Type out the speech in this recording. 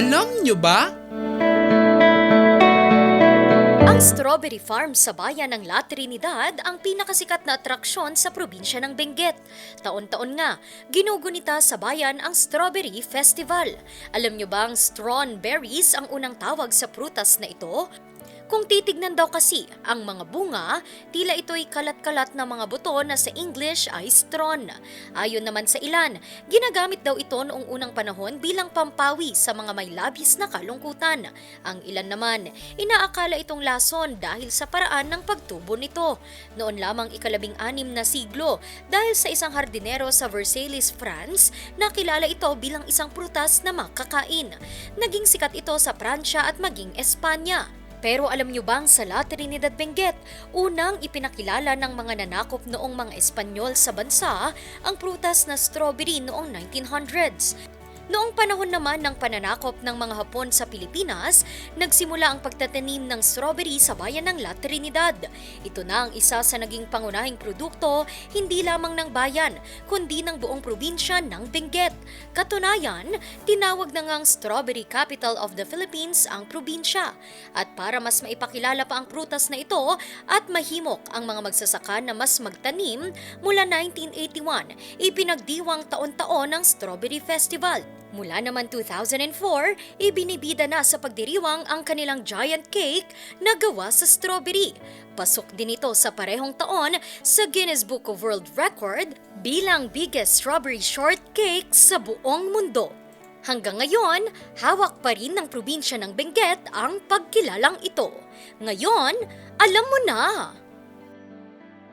Alam nyo ba? Ang Strawberry Farm sa bayan ng La Trinidad ang pinakasikat na atraksyon sa probinsya ng Benguet. Taon-taon nga, ginugunita sa bayan ang Strawberry Festival. Alam nyo ba ang strawn berries ang unang tawag sa prutas na ito? Kung titignan daw kasi ang mga bunga, tila ito'y kalat-kalat na mga buto na sa English ay strawn. Ayon naman sa ilan, ginagamit daw ito noong unang panahon bilang pampawi sa mga may labis na kalungkutan. Ang ilan naman, inaakala itong lason dahil sa paraan ng pagtubo nito. Noon lamang ikalabing anim na siglo dahil sa isang hardinero sa Versailles, France, nakilala ito bilang isang prutas na makakain. Naging sikat ito sa Pransya at maging Espanya. Pero alam nyo bang sa La Trinidad Benguet, unang ipinakilala ng mga nanakop noong mga Espanyol sa bansa ang prutas na strawberry noong 1900s. Noong panahon naman ng pananakop ng mga Hapon sa Pilipinas, nagsimula ang pagtatanim ng strawberry sa bayan ng La Trinidad. Ito na ang isa sa naging pangunahing produkto hindi lamang ng bayan, kundi ng buong probinsya ng Benguet. Katunayan, tinawag na ngang Strawberry Capital of the Philippines ang probinsya. At para mas maipakilala pa ang prutas na ito at mahimok ang mga magsasaka na mas magtanim, mula 1981, ipinagdiwang taon-taon ng Strawberry Festival. Mula naman 2004, ibinibida na sa pagdiriwang ang kanilang giant cake na gawa sa strawberry. Pasok din ito sa parehong taon sa Guinness Book of World Record bilang biggest strawberry shortcake sa buong mundo. Hanggang ngayon, hawak pa rin ng probinsya ng Benguet ang pagkilalang ito. Ngayon, alam mo na!